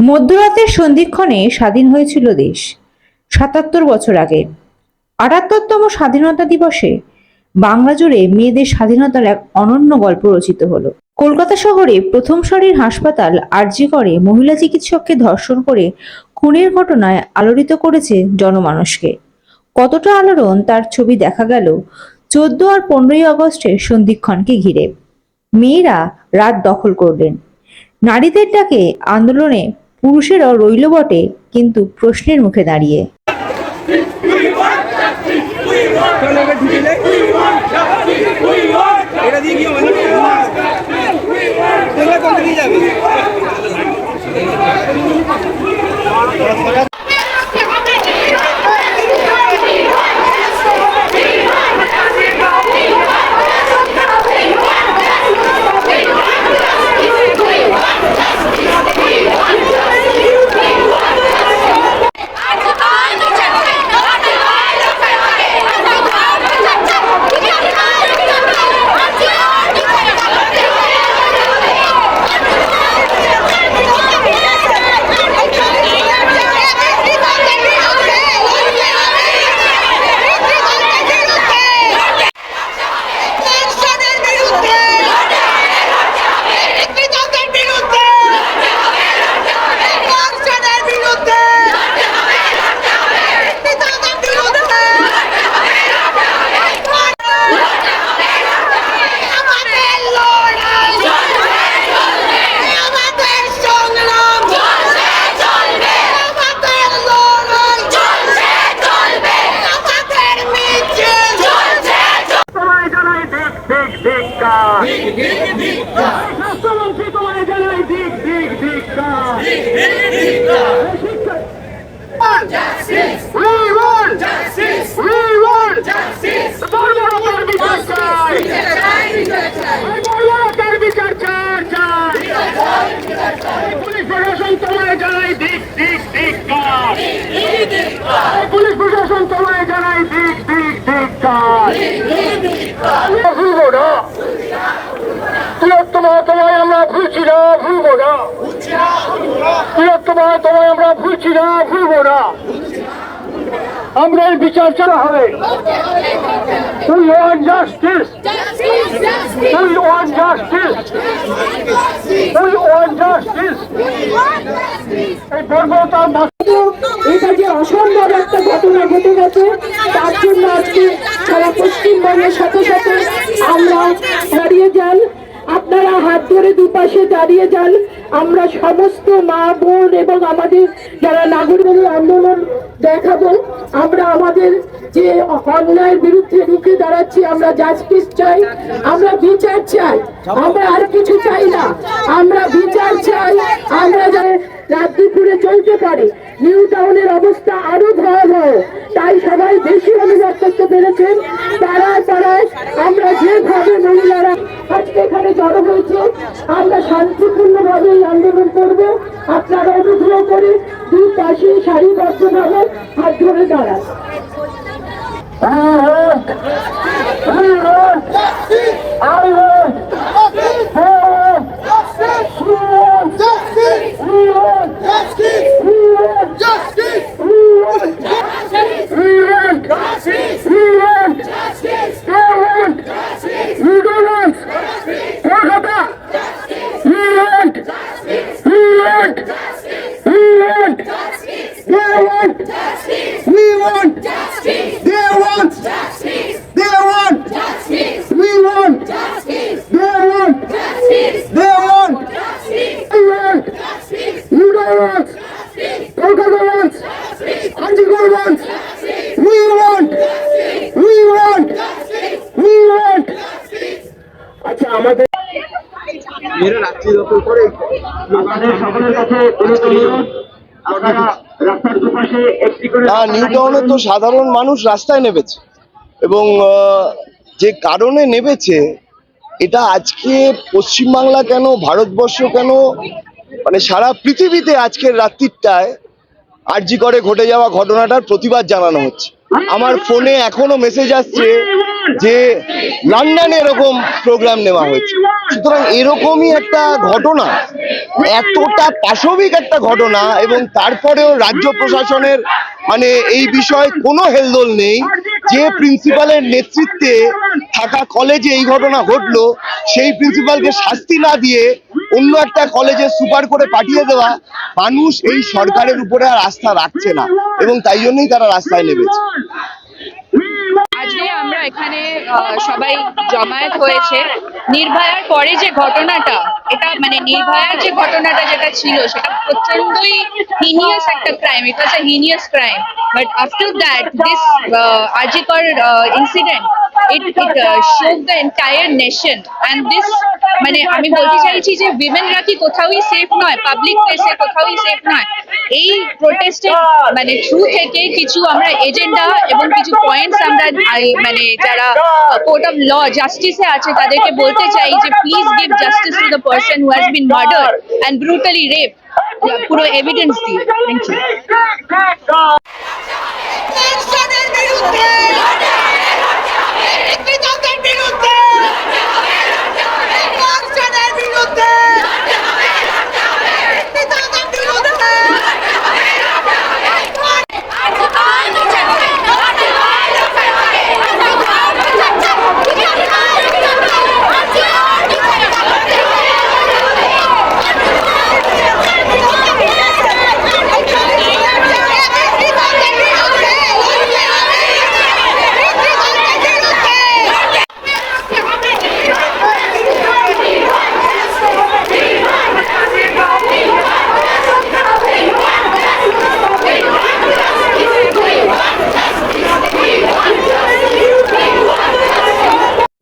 মধ্যরাতের সন্ধিক্ষণে স্বাধীন হয়েছিল দেশ। সাতাত্তর বছর আগে, আটাত্তরতম স্বাধীনতা দিবসে বাংলা জুড়ে মেয়েদের স্বাধীনতার এক অনন্য গল্প রচিত হলো। কলকাতা শহরে প্রথম সারির হাসপাতাল আরজি করে মহিলা চিকিৎসককে ধর্ষণ করে খুনের ঘটনায় আলোড়িত করেছে জনমানসকে কতটা আলোড়ন তার ছবি দেখা গেল চোদ্দ আর পনেরোই আগস্টের সন্ধিক্ষণকে ঘিরে। মেয়েরা রাত দখল করলেন। নারীদের ডাকে আন্দোলনে পুরুষেরাও রইল বটে কিন্তু প্রশ্নের মুখে দাঁড়িয়ে চল এবার ঢুকে যাই এটা দিয়ে কি হবে তোমরা কোন দিকে যাবে ধর্ষণের বিরুদ্ধে নির্যাতনের বিরুদ্ধে ধর্ষণের বিরুদ্ধে নির্যাতনের বিরুদ্ধে আমাদের লড়াই আমাদের সংগ্রাম আমাদের লড়াই আমাদের মিছিল তোমায় জানাই দিক দিক ধিক্কার স্বাস্থ্যমন্ত্রী তোমায় জানাই দিক দিক ধিক্কার We want justice. We want justice. বর্বরতার বিচার চাই। বর্বরতার বিচার চাই, চাই। পুলিশ প্রশাসন তোমায় জানাই দিক। পুলিশ প্রশাসন তোমায় জানাই দিক দিক ধিক্কার। ভুলবো না তোমায় আমরা ভুলছি না ভুলবো না তিলোত্তমা তোমায় আমরা ভুলছি না, ভুলবো না। আমরা এই বিচার ছাড়া হবে। We want justice we want justice we want justice এই এটা যে অসম্ভব একটা ঘটনা ঘটে গেছে দুপাশে দাঁড়িয়ে যান। আমরা সমস্ত মা, বোন এবং আমাদের যারা নাগরিক আন্দোলন দেখাবো, আমরা আমাদের যে অন্যায়ের বিরুদ্ধে রুখে দাঁড়াচ্ছি, আমরা জাস্টিস চাই, আমরা বিচার চাই, আমরা আর কিছু চাই না। আমরা বিচার চাই, আমরা যারা রাত চলতে পারে নিউ টাউনের অবস্থা আরও ভয়াবহ তাই সবাই বেশি অনুভব করতে পেরেছেন পাড়ায় পাড়ায় আমরা যেভাবে মহিলারা আজকে এখানে জড়ো হয়েছে আমরা শান্তিপূর্ণভাবে এই আন্দোলন করব আপনারা অনুগ্রহ করে দুই পাশে সারিবদ্ধভাবে হাত ধরে দাঁড়ান We want. We want. I want. They want. We want. We want. We want. We want. We want. We want. They want. We don't want. Kolkata. We want. We want. We want. They want. We want. They want. They want. We want. They want. They want. We want. You don't want. Kolkata wants. Wants. We want. We want. We want. আচ্ছা আমাদের মেয়েরা রাত্রি দখল করে আমাদের সকলের কাছে অনুরোধ অনুরোধ, আপনারা রাস্তার দুপাশে একটি করে না নিউ টাউনে তো সাধারণ মানুষ রাস্তায় নেমেছে এবং যে কারণে নেমেছে এটা আজকে পশ্চিমবাংলা কেন ভারতবর্ষ কেন মানে সারা পৃথিবীতে আজকের রাত্রিটায় আরজি করে ঘটে যাওয়া ঘটনাটার প্রতিবাদ জানানো হচ্ছে। আমার ফোনে এখনও মেসেজ আসছে যে লন্ডনে এরকম প্রোগ্রাম নেওয়া হয়েছে। সুতরাং এরকমই একটা ঘটনা, এতটা পাশবিক একটা ঘটনা এবং তারপরেও রাজ্য প্রশাসনের মানে এই বিষয়ে কোনো হেলদোল নেই। যে প্রিন্সিপালের নেতৃত্বে থাকা কলেজে এই ঘটনা ঘটলো, সেই প্রিন্সিপালকে শাস্তি না দিয়ে অন্য একটা কলেজে সুপার করে পাঠিয়ে দেওয়া, মানুষ এই সরকারের উপরে আর আস্থা রাখছে না। এবং তাই জন্যই তারা রাস্তায় নেমেছে। আজকে আমরা এখানে সবাই জমায়েত হয়েছে। নির্ভয়ার পরে যে ঘটনাটা, এটা মানে নির্ভয়ার যে ঘটনাটা যেটা ছিল, সেটা প্রচন্ডই হিনিয়াস একটা crime it was heinous crime but after that this আজিকর incident it it shook the entire nation and this মানে আমি বলতে চাইছি যে উইমেনরা কি কোথাওই সেফ নয় পাবলিক প্লেসে কোথাওই সেফ নয়। এই প্রোটেস্টের মানে থ্রু থেকে কিছু আমরা এজেন্ডা এবং কিছু পয়েন্টস আমরা মানে যারা কোর্ট অফ ল জাস্টিসে আছে তাদেরকে বলতে চাই যে please give justice to the person who has been murder and brutally rape পুরো এভিডেন্স দিয়ে। Thank you